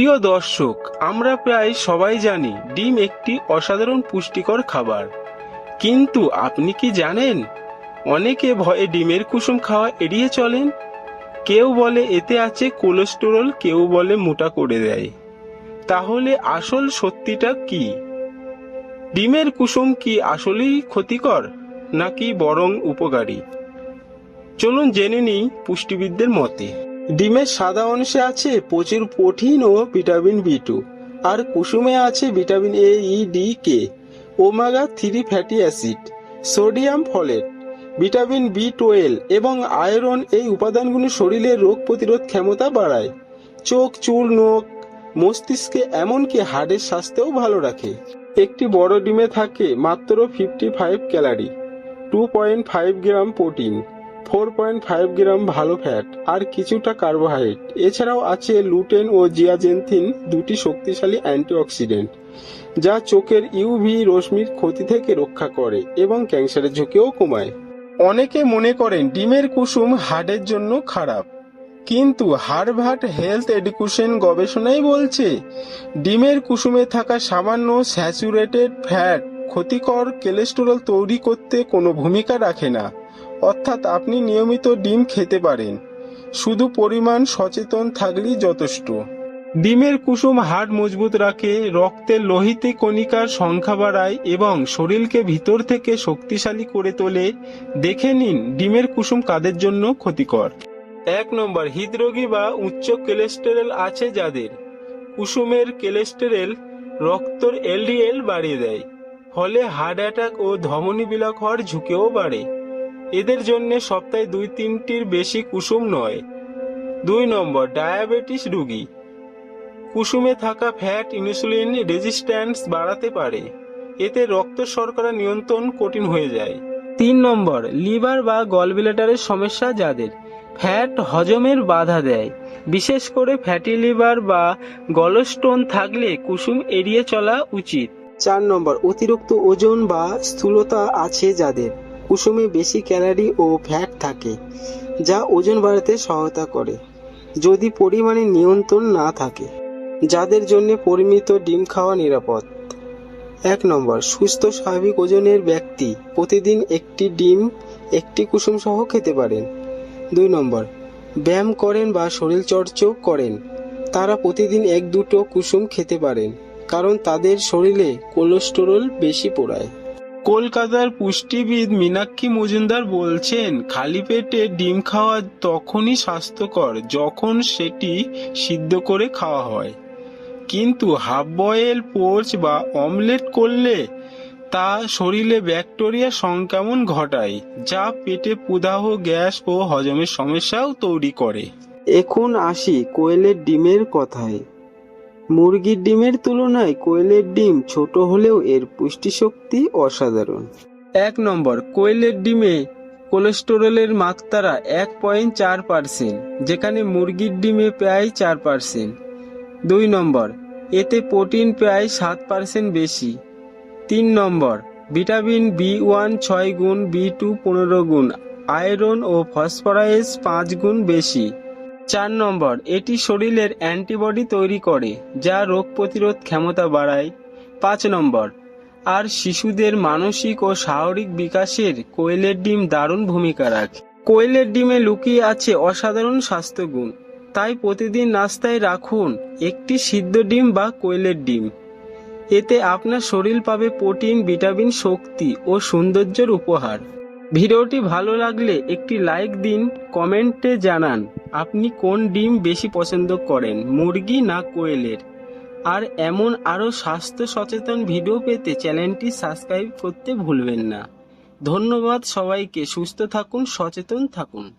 প্রিয় দর্শক, আমরা প্রায় সবাই জানি ডিম একটি অসাধারণ পুষ্টিকর খাবার। কিন্তু আপনি কি জানেন, অনেকে ভয়ে ডিমের কুসুম খাওয়া এড়িয়ে চলেন? কেউ বলে এতে আছে কোলেস্টেরল, কেউ বলে মোটা করে দেয়। তাহলে আসল সত্যিটা কি? ডিমের কুসুম কি আসলেই ক্ষতিকর, নাকি বরং উপকারী? চলুন জেনে নিই পুষ্টিবিদদের মতে। ডিমের সাদা অংশে আছে প্রচুর প্রোটিন ও ভিটামিন বি টু। আর কুসুমে আছে vitamin A, E D K omega three fatty acid, sodium folate, vitamin B twelve এবং আয়রন। এই উপাদানগুলো শরীরের রোগ প্রতিরোধ ক্ষমতা বাড়ায়। চোখ, চুল, নখ, মস্তিষ্কে এমনকি হাড়ের স্বাস্থ্যও ভালো রাখে। একটি বড় ডিমে থাকে মাত্র fifty five calorie two point five gram protein. Four point five gram ভালো ফ্যাট আর কিছুটা কার্বোহাইড্রেট এছাড়াও আছে লুটেন ও জিয়াজেন্থিন দুটি শক্তিশালী অ্যান্টিঅক্সিডেন্ট যা চোখের ইউভি রশ্মির ক্ষতি থেকে রক্ষা করে এবং ক্যান্সারের ঝুঁকিও কমায়। অনেকে মনে করেন ডিমের কুসুম হার্টের জন্য খারাপ, কিন্তু হার্ভার্ড হেলথ এডুকেশন গবেষণাই বলছে, ডিমের কুসুমে থাকা সামান্য স্যাচুরেটেড ফ্যাট ক্ষতিকর কোলেস্টেরল তৈরি করতে কোনো ভূমিকা রাখে না। অর্থাৎ আপনি নিয়মিত ডিম খেতে পারেন। শুধু পরিমাণ সচেতন থাকলেই যথেষ্ট। ডিমের কুসুম হাড় মজবুত রাখে রক্তের লোহিত কণিকার সংখ্যা বাড়ায় এবং শরীরকে ভিতর থেকে শক্তিশালী করে তোলে। দেখে নিন ডিমের কুসুম কাদের জন্য ক্ষতিকর। এক নম্বর, হৃদরোগী বা উচ্চ কোলেস্টেরল আছে যাদের। কুসুমের কোলেস্টেরল রক্তর এলডিএল বাড়িয়ে দেয়। ফলে হার্ট অ্যাটাক ও ধমনী বিলাক হওয়ার ঝুঁকিও বাড়ে। এদের জন্য সপ্তাহে দুই তিনটির বেশি কুসুম নয়। দুই নম্বর, ডায়াবেটিস রোগী। কুসুমে থাকা ফ্যাট, ইনসুলিন রেজিস্ট্যান্স বাড়াতে পারে। এতে রক্ত শর্করা নিয়ন্ত্রণ কঠিন হয়ে যায়। তিন নম্বর, লিভার বা গলব্লেডারের সমস্যা যাদের। ফ্যাট হজমের বাধা দেয়। বিশেষ করে ফ্যাটি লিভার বা গলস্টোন থাকলে কুসুম এড়িয়ে চলা উচিত। চার নম্বর, অতিরিক্ত ওজন বা স্থূলতা আছে যাদের। কুসুমে বেশি ক্যালারি ও ফ্যাট থাকে, যা ওজন বাড়াতে সহায়তা করে, যদি পরিমাণে নিয়ন্ত্রণ না থাকে, যাদের জন্য পরিমিত ডিম খাওয়া নিরাপদ। এক নম্বর, সুস্থ স্বাভাবিক ওজনের ব্যক্তি প্রতিদিন একটি ডিম, একটি কুসুম সহ খেতে পারেন। দুই নম্বর, ব্যায়াম করেন বা শরীরচর্চাও করেন। তারা প্রতিদিন এক দুটো কুসুম খেতে পারেন, কারণ তাদের শরীরে কোলেস্টেরল বেশি পোড়ায়। কলকাতার পুষ্টিবিদ মীনাক্ষী মজুমদার বলছেন, খালি পেটে ডিম খাওয়া তখনই স্বাস্থ্যকর যখন সেটি সিদ্ধ করে খাওয়া হয়। কিন্তু হাফ বয়েল পোচ বা অমলেট করলে তা শরীরে ব্যাকটেরিয়া সংক্রমণ ঘটায়, যা পেটে প্রদাহ গ্যাস ও হজমের সমস্যাও তৈরি করে। এখন আসি কোয়েলের ডিমের কথায়। মুরগির ডিমের তুলনায় কোয়েলের ডিম ছোট হলেও এর পুষ্টিশক্তি অসাধারণ। এক নম্বর, কোয়েলের ডিমে কোলেস্টেরলের মাত্রা এক পয়েন্ট চার পার্সেন্ট, যেখানে মুরগির ডিমে প্রায় চার পার্সেন্ট। দুই নম্বর, এতে প্রোটিন প্রায় সাত পার্সেন্ট বেশি। তিন নম্বর, ভিটামিন বি ওয়ান ছয় গুণ বি টু পনেরো গুণ, আয়রন ও ফসফরাস পাঁচ গুণ বেশি। চার নম্বর, এটি শরীরের অ্যান্টিবডি তৈরি করে, যা রোগ প্রতিরোধ ক্ষমতা বাড়ায়। পাঁচ নম্বর, আর শিশুদের মানসিক ও শারীরিক বিকাশের কোয়েলের ডিম দারুণ ভূমিকা রাখে। কোয়েলের ডিমে লুকিয়ে আছে অসাধারণ স্বাস্থ্যগুণ। তাই প্রতিদিন নাস্তায় রাখুন একটি সিদ্ধ ডিম বা কোয়েলের ডিম। এতে আপনার শরীর পাবে প্রোটিন, ভিটামিন, শক্তি ও সৌন্দর্যের উপহার। ভিডিওটি ভালো লাগলে একটি লাইক দিন, কমেন্টে জানান আপনি কোন ডিম বেশি পছন্দ করেন, মুরগি না কোয়েলের। আর এমন আরও স্বাস্থ্য সচেতন ভিডিও পেতে চ্যানেলটি সাবস্ক্রাইব করতে ভুলবেন না। ধন্যবাদ সবাইকে, সুস্থ থাকুন, সচেতন থাকুন।